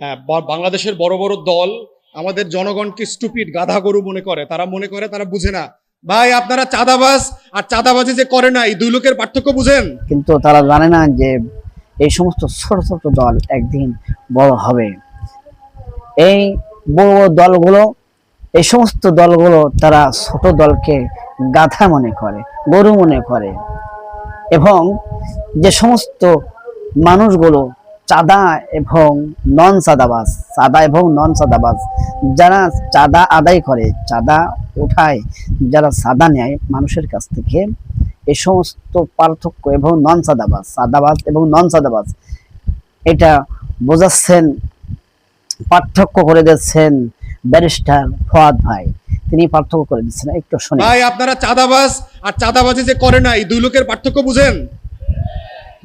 হ্যাঁ বাংলাদেশের বড় বড় দল আমাদের জনগণকে স্টুপিড গাধা গরু মনে করে। তারা মনে করে, তারা বুঝে না। ভাই, আপনারা চাঁদাবাজ, আর চাঁদাবাজি যে করে না, এই দুই লোকের পার্থক্য বুঝেন? কিন্তু তারা জানে না যে এই সমস্ত ছোট ছোট দল একদিন বড় হবে। এই বড় বড় দলগুলো, এই সমস্ত দলগুলো তারা ছোট দলকে গাধা মনে করে, গরু মনে করে। এবং যে সমস্ত মানুষগুলো চাঁদা এবং নন চাঁদাবাজ, চাঁদা এবং নন চাঁদাবাজ। যারা চাঁদা আদায় করে, চাঁদা উঠায়, যারা চাঁদা নেয়, মানুষের কাছ থেকে এই সমস্ত পার্থক্য এবং নন সাদাবাজ সাদাবাজ এবং নন সাদাবাজ এটা বোঝাচ্ছেন, পার্থক্য করে দিচ্ছেন ব্যারিস্টার ফোয়াদ ভাই। তিনি পার্থক্য করে দিচ্ছেন, একটু শুনে ভাই, আপনারা চাঁদাবাজ আর চাঁদাবাজি যে করে না, এই দুই লোকের পার্থক্য বুঝেন?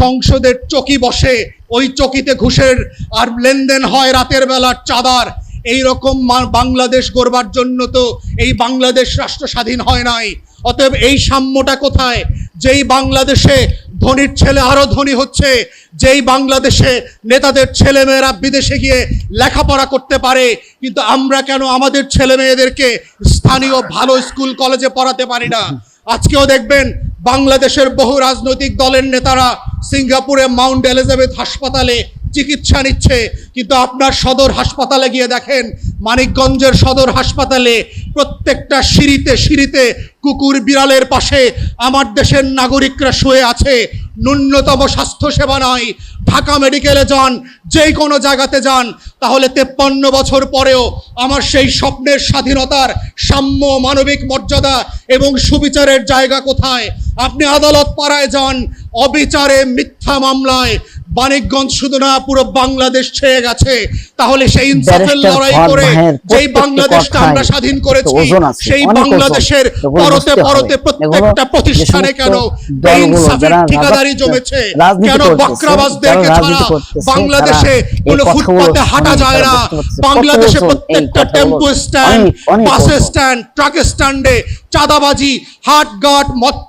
সংসদের চকি বসে, ওই চকিতে ঘুষের আর লেনদেন হয় রাতের বেলার চাঁদার। এই রকম বাংলাদেশ গড়বার জন্য তো এই বাংলাদেশ রাষ্ট্র স্বাধীন হয় নাই। অতএব এই সাম্যটা কোথায়? যেই বাংলাদেশে ধনীর ছেলে আরও ধনী হচ্ছে, যেই বাংলাদেশে নেতাদের ছেলে মেয়েরা বিদেশে গিয়ে লেখাপড়া করতে পারে, কিন্তু আমরা কেন আমাদের ছেলে মেয়েদেরকে স্থানীয় ভালো স্কুল কলেজে পড়াতে পারি না? আজকেও দেখবেন বাংলাদেশের বহু রাজনৈতিক দলের নেতারা সিঙ্গাপুরে মাউন্ট এলিজাবেথ হাসপাতালে চিকিৎসা নিচ্ছে। কিন্তু আপনার সদর হাসপাতালে গিয়ে দেখেন, মানিকগঞ্জের সদর হাসপাতালে প্রত্যেকটা সিঁড়িতে সিঁড়িতে কুকুর বিড়ালের পাশে আমার দেশের নাগরিকরা শুয়ে আছে। ন্যূনতম স্বাস্থ্য সেবা নয় ঢাকা মেডিকেলে যান, যেই কোনো জায়গাতে যান, তাহলে তেপ্পান্ন বছর পরেও আমার সেই স্বপ্নের স্বাধীনতার সাম্য মানবিক মর্যাদা এবং সুবিচারের জায়গা কোথায়? আপনি আদালত পাড়ায় যান অবিচারে মিথ্যা মামলায় বাণিজ্যগঞ্জ শুধু না পুরো বাংলাদেশ ছেয়ে গেছে। তাহলে সেই ইনসাফের লড়াই করে যেই বাংলাদেশটা আমরা স্বাধীন করেছি সেই বাংলাদেশের পরতে পরতে প্রত্যেকটা প্রতিষ্ঠানে কেন দলগুলো বেইনসাফের ঠিকাদারি জমেছে? কেন করতেছে, বক্রাবাজদেরকে ছাড়া বাংলাদেশে কোনো ফুটপাতে হাঁটা যায় না। বাংলাদেশে প্রত্যেকটা। Tempo stand bus stand truck স্ট্যান্ডে চাঁদাবাজি হাট গাট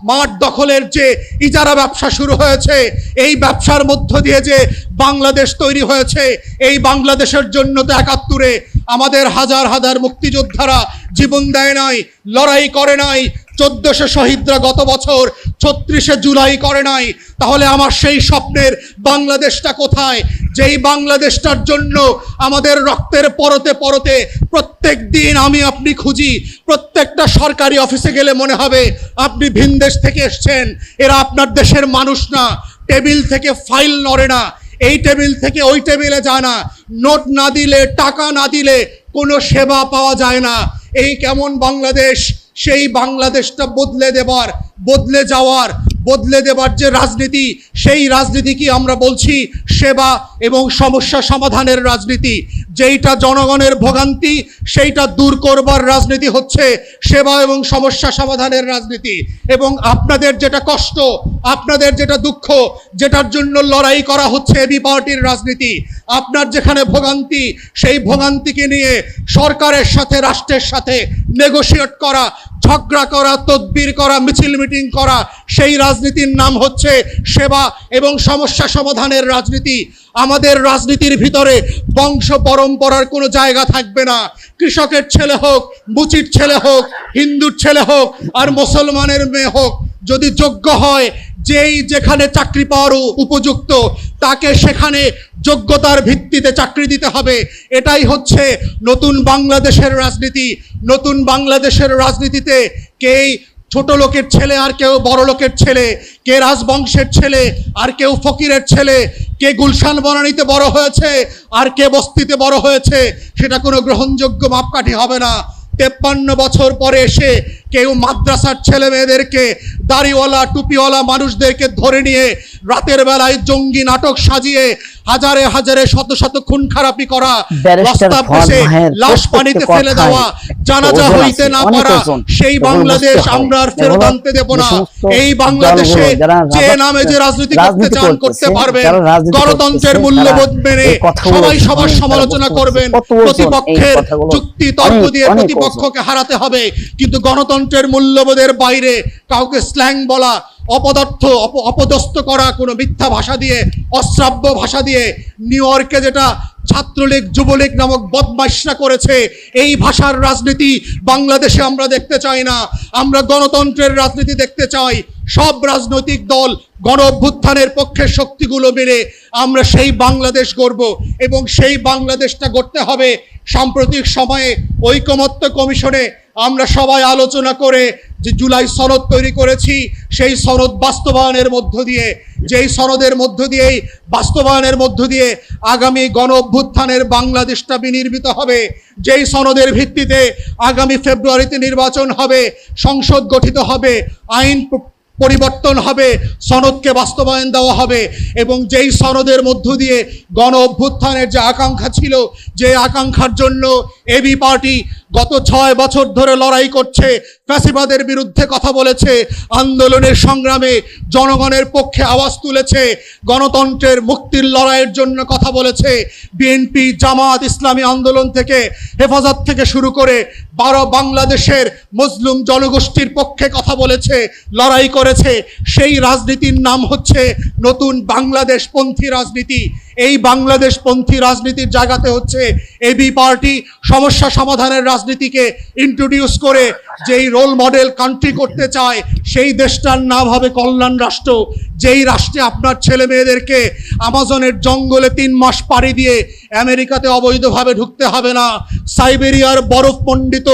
মাঠ দখলের যে ইজারা ব্যবসা শুরু হয়েছে। এই ব্যবসার মধ্য দিয়ে যে বাংলাদেশ তৈরি হয়েছে, এই বাংলাদেশের জন্য তো একাত্তরে আমাদের হাজার হাজার মুক্তিযোদ্ধারা জীবন দেয় নাই, লড়াই করে নাই চোদ্দশো শহীদরা গত বছর ছত্রিশে জুলাই করে নাই। তাহলে আমার সেই স্বপ্নের বাংলাদেশটা কোথায়? যেই বাংলাদেশটার জন্য আমাদের রক্তের পরতে পরতে প্রত্যেক দিন আমি আপনি খুঁজি, প্রত্যেকটা সরকারি অফিসে গেলে মনে হবে আপনি ভিনদেশ থেকে এসছেন। এরা আপনার দেশের মানুষ না, টেবিল থেকে ফাইল নড়ে না। এই টেবিল থেকে ওই টেবিলে যায় না। নোট না দিলে, টাকা না দিলে কোনো সেবা পাওয়া যায় না। এই কেমন বাংলাদেশ সেই বাংলাদেশটা বদলে দেবার, বদলে যাওয়ার, বদলে দেবার যে রাজনীতি, সেই রাজনীতি কি আমরা বলছি? সেবা এবং সমস্যা সমাধানের রাজনীতি। যেইটা জনগণের ভোগান্তি, সেইটা দূর করবার রাজনীতি হচ্ছে সেবা এবং সমস্যা সমাধানের রাজনীতি। এবং আপনাদের যেটা কষ্ট, আপনাদের যেটা দুঃখ, যেটার জন্য লড়াই করা হচ্ছে এবি পার্টির রাজনীতি আপনার যেখানে ভোগান্তি, সেই ভোগান্তিকে নিয়ে সরকারের সাথে, রাষ্ট্রের সাথে নেগোশিয়েট করা, ঝগড়া করা, তদবির করা, মিছিল মিটিং করা, সেই রাজনীতির নাম হচ্ছে সেবা এবং সমস্যা সমাধানের রাজনীতি। আমাদের রাজনীতির ভিতরে বংশ পরম্পরার কোনো জায়গা থাকবে না। কৃষকের ছেলে হোক, মুচির ছেলে হোক, হিন্দুর ছেলে হোক, আর মুসলমানের মেয়ে হোক যদি যোগ্য হয়, যেই যেখানে চাকরি পাওয়ার উপযুক্ত, তাকে সেখানে যোগ্যতার ভিত্তিতে চাকরি দিতে হবে। এটাই হচ্ছে নতুন বাংলাদেশের রাজনীতি। নতুন বাংলাদেশের রাজনীতিতে কেই ছোট লোকের ছেলে আর কেউ বড় লোকের ছেলে, কে রাজবংশের ছেলে আর কেউ ফকিরের ছেলে, কে গুলশান বনানীতে বড় হয়েছে আর কে বস্তিতে বড় হয়েছে, সেটা কোনো গ্রহণযোগ্য মাপকাঠি হবে না। তেপ্পান্ন বছর পরে এসে কেউ মাদ্রাসার ছেলে মেয়েদেরকে দাড়িওয়ালা টুপিওয়ালা মানুষদেরকে ধরে নিয়ে রাতের বেলায় জঙ্গি নাটক সাজিয়ে হাজারে হাজারে শত শত খুন খারাপি করা রাস্তা ভাইয়ের লাশ পানিতে ফেলে দেওয়া জানাজা হইতে না পারা সেই বাংলাদেশ আমরা আর ফেরত আনতে দেব না। এই বাংলাদেশে যে নামে যে রাজনীতি করতে চান করতে পারবেন। গণতন্ত্রের মূল্যবোধ মেনে সবাই সবার সমালোচনা করবেন। প্রতিপক্ষের। যুক্তি তর্ক দিয়ে প্রতিপক্ষকে হারাতে হবে কিন্তু গণতন্ত্র গণতন্ত্রের মূল্যবোধের বাইরে কাউকে স্ল্যাং বলা, অপদার্থ অপদস্থ করা, কোনো মিথ্যা ভাষা দিয়ে, অশ্রাব্য ভাষা দিয়ে নিউ ইয়র্কে যেটা ছাত্রলীগ, যুবলীগ নামক বদমাইশরা করেছে, এই ভাষার রাজনীতি বাংলাদেশে আমরা দেখতে চাই না। আমরা গণতন্ত্রের রাজনীতি দেখতে চাই। সব রাজনৈতিক দল গণ অভ্যুত্থানের পক্ষে শক্তিগুলো মিলে আমরা সেই বাংলাদেশ গড়ব এবং সেই বাংলাদেশটা গড়তে হবে সাম্প্রতিক সময়ে ঐকমত্য কমিশনে আমরা সবাই আলোচনা করে যে জুলাই সনদ তৈরি করেছি, সেই সনদ বাস্তবায়নের মধ্য দিয়ে, যেই সনদের মধ্য দিয়েই বাস্তবায়নের মধ্য দিয়ে আগামী গণ অভ্যুত্থানের বাংলাদেশটা বিনির্মিত হবে। যেই সনদের ভিত্তিতে আগামী ফেব্রুয়ারিতে নির্বাচন হবে, সংসদ গঠিত হবে, আইন পরিবর্তন হবে, সনদকে বাস্তবায়ন দেওয়া হবে এবং যেই সনদের মধ্য দিয়ে গণ অভ্যুত্থানের যে আকাঙ্ক্ষা ছিল, যে আকাঙ্ক্ষার জন্য এবি পার্টি গত ছয় বছর ধরে লড়াই করছে, ফ্যাসিবাদের বিরুদ্ধে কথা বলেছে, আন্দোলনের সংগ্রামে জনগণের পক্ষে আওয়াজ তুলেছে, গণতন্ত্রের মুক্তির লড়াইয়ের জন্য কথা বলেছে, বিএনপি জামাত ইসলামী আন্দোলন থেকে হেফাজত থেকে শুরু করে বারো বাংলাদেশের মুসলিম জনগোষ্ঠীর পক্ষে কথা বলেছে, লড়াই করেছে, সেই রাজনীতির নাম হচ্ছে নতুন বাংলাদেশ পন্থী রাজনীতি। এই বাংলাদেশ পন্থী রাজনীতির জায়গাতে হচ্ছে এবি পার্টি সমস্যা সমাধানের রাজনীতিকে ইন্ট্রোডিউস করে যেই রোল মডেল কান্ট্রি করতে চায়, সেই দেশটার নাম হবে কল্যাণ রাষ্ট্র। যেই রাষ্ট্রে আপনার ছেলে মেয়েদেরকে আমাজনের জঙ্গলে তিন মাস পাড়ি দিয়ে আমেরিকাতে অবৈধভাবে ঢুকতে হবে না, সাইবেরিয়ার বরফ মণ্ডিত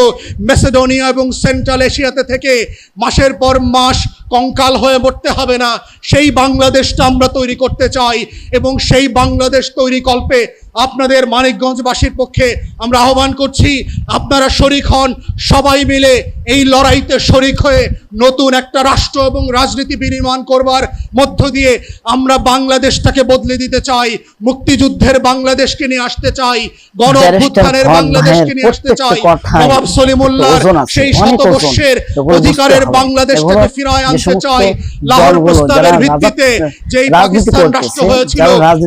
মেসেডোনিয়া এবং সেন্ট্রাল এশিয়াতে থেকে মাসের পর মাস কঙ্কাল হয়ে মরতে হবে না। সেই বাংলাদেশটা আমরা তৈরি করতে চাই এবং সেই বাংলাদেশ তৈরি কল্পে আপনাদের মানিকগঞ্জবাসীর পক্ষে আমরা আহ্বান করছি আপনারা শরিক হন সবাই মিলে এই লড়াইতে শরিক হয়ে নতুন একটা রাষ্ট্র এবং রাজনীতি বিনির্মাণ করবার মধ্য দিয়ে আমরা বাংলাদেশটাকে বদলে দিতে চাই মুক্তিযুদ্ধের বাংলাদেশকে নিয়ে আসতে চাই গণ অভ্যুত্থানের বাংলাদেশকে নিয়ে আসতে চাই নবাব সলিমুল্লাহ সেই শতবর্ষের অধিকারের। বাংলাদেশটাকে ফিরায় আনতে চাই লাহোর প্রস্তাবের ভিত্তিতে যেই পাকিস্তান রাষ্ট্র হয়েছিল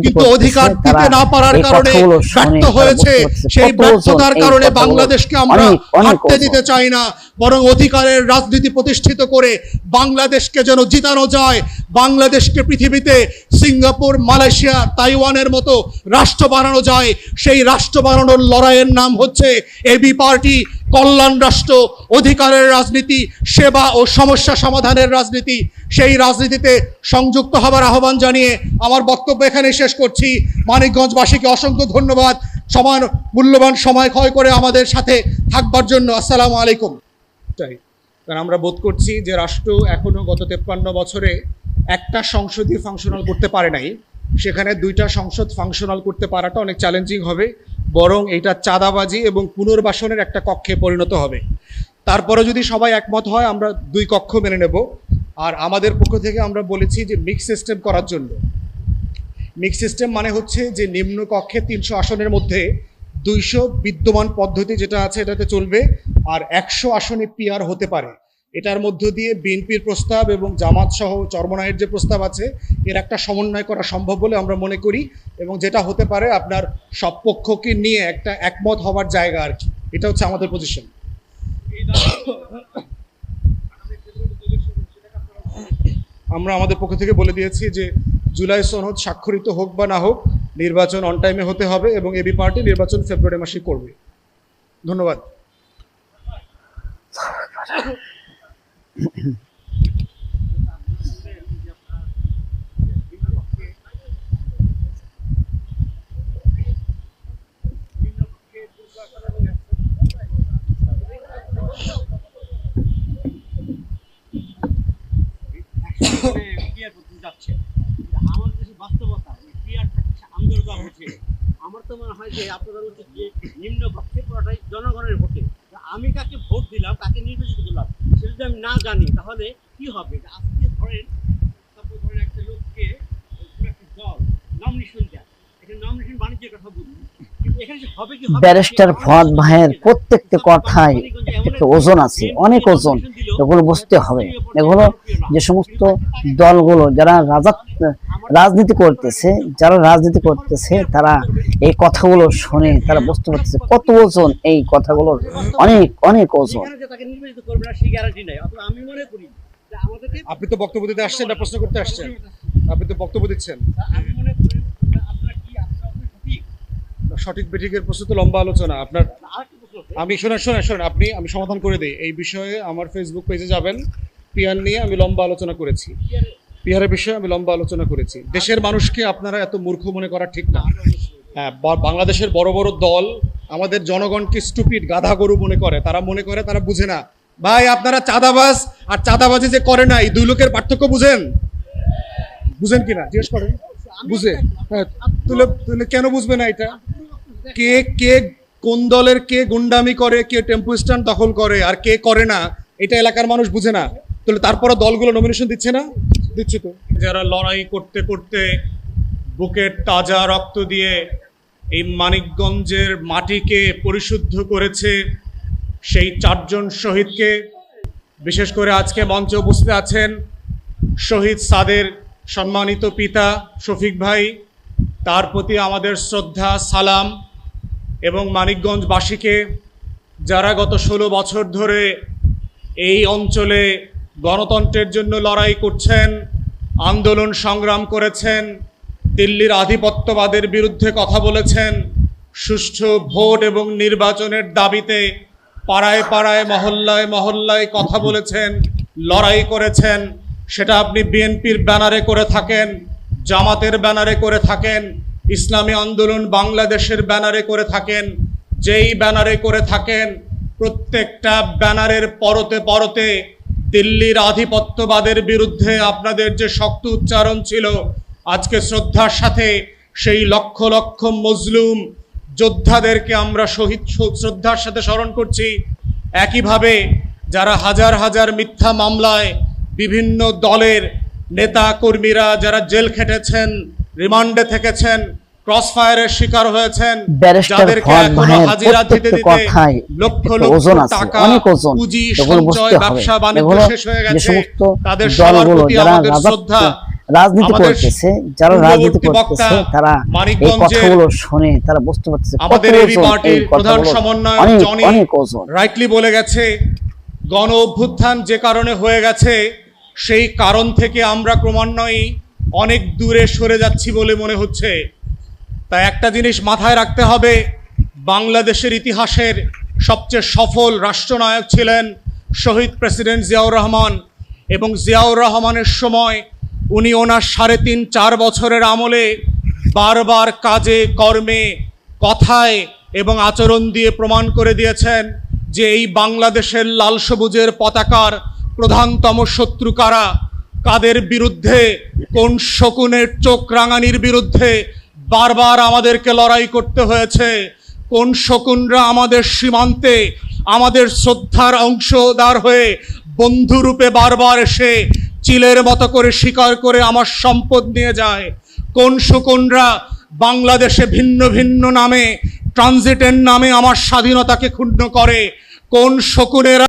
কিন্তু অধিকার দিতে না পারার এই কারণে ব্যর্থ হয়েছে। সেই ব্যর্থতার কারণে বাংলাদেশকে আমরা হাঁটতে দিতে চাই না বরং অধিকারের রাজনীতি প্রতিষ্ঠিত করে বাংলাদেশকে যেন জিতানো যায়। বাংলাদেশকে পৃথিবীতে সিঙ্গাপুর মালয়েশিয়া তাইওয়ানের মতো রাষ্ট্র বানানো যায়। সেই রাষ্ট্র বানানোর লড়াইয়ের নাম হচ্ছে এবি পার্টি। কল্যাণ রাষ্ট্র, অধিকারের রাজনীতি, সেবা ও সমস্যা সমাধানের রাজনীতি, সেই রাজনীতিতে সংযুক্ত হবার আহ্বান জানিয়ে আমার বক্তব্য এখানে শেষ করছি। মানিকগঞ্জবাসীকে অসংখ্য ধন্যবাদ। সমান মূল্যবান সময় ক্ষয় করে আমাদের সাথে থাকবার জন্য আসসালামু আলাইকুম। চাই কারণ আমরা বোধ করছি যে রাষ্ট্র এখনও গত তেপ্পান্ন বছরে একটা সংসদই ফাংশনাল করতে পারে নাই। সেখানে দুইটা সংসদ ফাংশনাল করতে পারাটা অনেক চ্যালেঞ্জিং হবে। বরং এটা চাঁদাবাজি এবং পুনর্বাসনের একটা কক্ষে পরিণত হবে। তারপরে যদি সবাই একমত হয়, আমরা দুই কক্ষ মেনে নেব। আর আমাদের পক্ষ থেকে আমরা বলেছি যে মিক্স সিস্টেম করার জন্য। মিক্স সিস্টেম মানে হচ্ছে যে নিম্ন কক্ষে তিনশো আসনের মধ্যে দুইশো বিদ্যমান পদ্ধতি যেটা আছে, এটাতে চলবে। আর একশো আসনে পিআর হতে পারে। এটার মধ্য দিয়ে বিএনপির প্রস্তাব এবং জামাত সহ চরমনায়ের যে প্রস্তাব আছে, এর একটা সমন্বয় করা সম্ভব বলে আমরা মনে করি এবং যেটা হতে পারে আপনার সব পক্ষকে নিয়ে একটা একমত হবার জায়গা আর কি। এটা হচ্ছে আমাদের পজিশন আমরা আমাদের পক্ষ থেকে বলে দিয়েছি যে জুলাই সনদ স্বাক্ষরিত হোক বা না হোক, নির্বাচন অন টাইমে হতে হবে এবং এবি পার্টি নির্বাচন ফেব্রুয়ারি মাসে করবে। ধন্যবাদ। কিন্তু দেশে বাস্তবতা হচ্ছে আন্দোলন হচ্ছে আমার তো মনে হয় যে আপনাদের উচিত যে নিম্ন কক্ষে পুরোটাই জনগণের ভোটে। আমি কাকে ভোট দিলাম তাকে নির্বাচিত করলাম সেটা যদি আমি না জানি তাহলে কি হবে? আজকে ধরেন তারপর ধরেন একটা লোককে একটা দল নমিনেশন দেয়। এখানে নমিনেশন কথা বলি কিন্তু এখানে যে হবে কি ব্যারিস্টার সেটা ভাইয়ের প্রত্যেকটা কথায় একটা ওজন আছে অনেক ওজন। এগুলো বুঝতে হবে। এগুলো যে সমস্ত দলগুলো যারা রাজা রাজনীতি করতেছে যারা রাজনীতি করতেছে তারা এই কথাগুলো শুনে তারা বুঝতে পারতেছে কত ওজন এই কথাগুলোর। অনেক অনেক ওজন। এখানে যে তাকে নির্বাচিত করবে না সেই গ্যারান্টি নাই। অথবা আমি মনে করি আপনি তো বক্তব্য দিতে আসছেন না প্রশ্ন করতে আসছেন। আপনি তো বক্তব্য দিচ্ছেন আমি মনে করি যে আপনারা কি আপনারা কি সঠিক সঠিক বেঠিকের প্রশ্ন তো লম্বা আলোচনা। আপনার। আমি শোনেন শোনেন শোনেন আপনি আমি সমাধান করে দিই। এই বিষয়ে আমার ফেসবুক পেজে যাবেন। পিয়ার নিয়ে আমি লম্বা আলোচনা করেছি। পিয়ারের বিষয়ে আমি লম্বা আলোচনা করেছি। দেশের মানুষকে আপনারা এত মূর্খ মনে করা ঠিক না। হ্যাঁ বাংলাদেশের বড় বড় দল আমাদের জনগণকে স্টুপিড গাধা গরু মনে করে। তারা মনে করে তারা বুঝে না। ভাই আপনারা চাঁদাবাজ আর চাঁদাবাজি যে করে না এই দুই লোকের পার্থক্য বুঝেন? বুঝেন কিনা? জিজ্ঞেস করেন। বুঝে। হ্যাঁ তুলে তাহলে কেন বুঝবে না এটা? কে কে কোন দলের কে গুন্ডামি করে, কে টেম্পু স্ট্যান্ড দখল করে আর কে করে না, এটা এলাকার মানুষ বুঝে না। তাহলে তারপরে দলগুলো নমিনেশন দিচ্ছে না? দিচ্ছে তো। যারা লড়াই করতে করতে বুকের তাজা রক্ত দিয়ে এই মানিকগঞ্জের মাটিকে পরিশুদ্ধ করেছে সেই চারজন শহীদকে, বিশেষ করে আজকে মঞ্চে উপস্থিত আছেন শহীদ সাদের সম্মানিত পিতা শফিক ভাই। তার প্রতি আমাদের শ্রদ্ধা, সালাম। এবং মানিকগঞ্জবাসীকে যারা গত ষোলো বছর ধরে এই অঞ্চলে গণতন্ত্রের জন্য লড়াই করছেন, আন্দোলন সংগ্রাম করেছেন, দিল্লির আধিপত্যবাদের বিরুদ্ধে কথা বলেছেন, সুষ্ঠু ভোট এবং নির্বাচনের দাবিতে পাড়ায় পাড়ায়, মহল্লায় মহল্লায় কথা বলেছেন, লড়াই করেছেন, সেটা আপনি বিএনপির ব্যানারে করে থাকেন, জামাতের ব্যানারে করে থাকেন ইসলামী আন্দোলন বাংলাদেশের ব্যানারে করে থাকেন, যেই ব্যানারে করে থাকেন, প্রত্যেকটা ব্যানারের পরতে পরতে দিল্লির আধিপত্যবাদের বিরুদ্ধে আপনাদের যে শক্ত উচ্চারণ ছিল, আজকে শ্রদ্ধার সাথে সেই লক্ষ লক্ষ মজলুম যোদ্ধাদেরকে আমরা শহীদ শ্রদ্ধার সাথে স্মরণ করছি। একইভাবে যারা হাজার হাজার মিথ্যা মামলায় বিভিন্ন দলের নেতা কর্মীরা যারা জেল খেটেছেন রিমান্ডে থেকেছেন ক্রস ফায়ারের শিকার হয়েছেন। যাদেরকে এখনও হাজিরা দিতে দিতে লক্ষ লক্ষ টাকা পুঁজি সঞ্চয় ব্যবসা বাণিজ্য শেষ হয়ে গেছে। তাদের সবার প্রতি আমাদের শ্রদ্ধা রাজনীতি করতেছে যারা রাজনীতি করতেছে তারা এই কথাগুলো শুনে তারা বুঝতে পারতেছে আমাদের এবি পার্টির প্রধান। সমন্বয়ক জনি রাইটলি বলে গেছে গণ অভ্যুত্থান যে কারণে হয়ে গেছে সেই কারণ থেকে আমরা ক্রমান্বয়ে অনেক দূরে সরে যাচ্ছি বলে মনে হচ্ছে। তাই একটা জিনিস মাথায় রাখতে হবে, বাংলাদেশের ইতিহাসের সবচেয়ে সফল রাষ্ট্রনায়ক ছিলেন শহীদ প্রেসিডেন্ট জিয়াউর রহমান এবং জিয়াউর রহমানের সময় উনি ওনার সাড়ে তিন, চার বছরের আমলে বারবার কাজে, কর্মে, কথায় এবং আচরণ দিয়ে প্রমাণ করে দিয়েছেন যে এই বাংলাদেশের লাল সবুজের পতাকার প্রধানতম শত্রু কারা কাদের বিরুদ্ধে, কোন শকুনের চোখ রাঙানির বিরুদ্ধে বারবার আমাদেরকে লড়াই করতে হয়েছে? কোন শকুনরা আমাদের সীমান্তে, আমাদের শ্রদ্ধার অংশদার হয়ে বন্ধুরূপে বারবার এসে চিলের মতো করে শিকার করে আমার সম্পদ নিয়ে যায়? কোন শকুনরা বাংলাদেশে ভিন্ন ভিন্ন নামে, ট্রানজিটের নামে আমার স্বাধীনতাকে ক্ষুণ্ণ করে? কোন শকুনেরা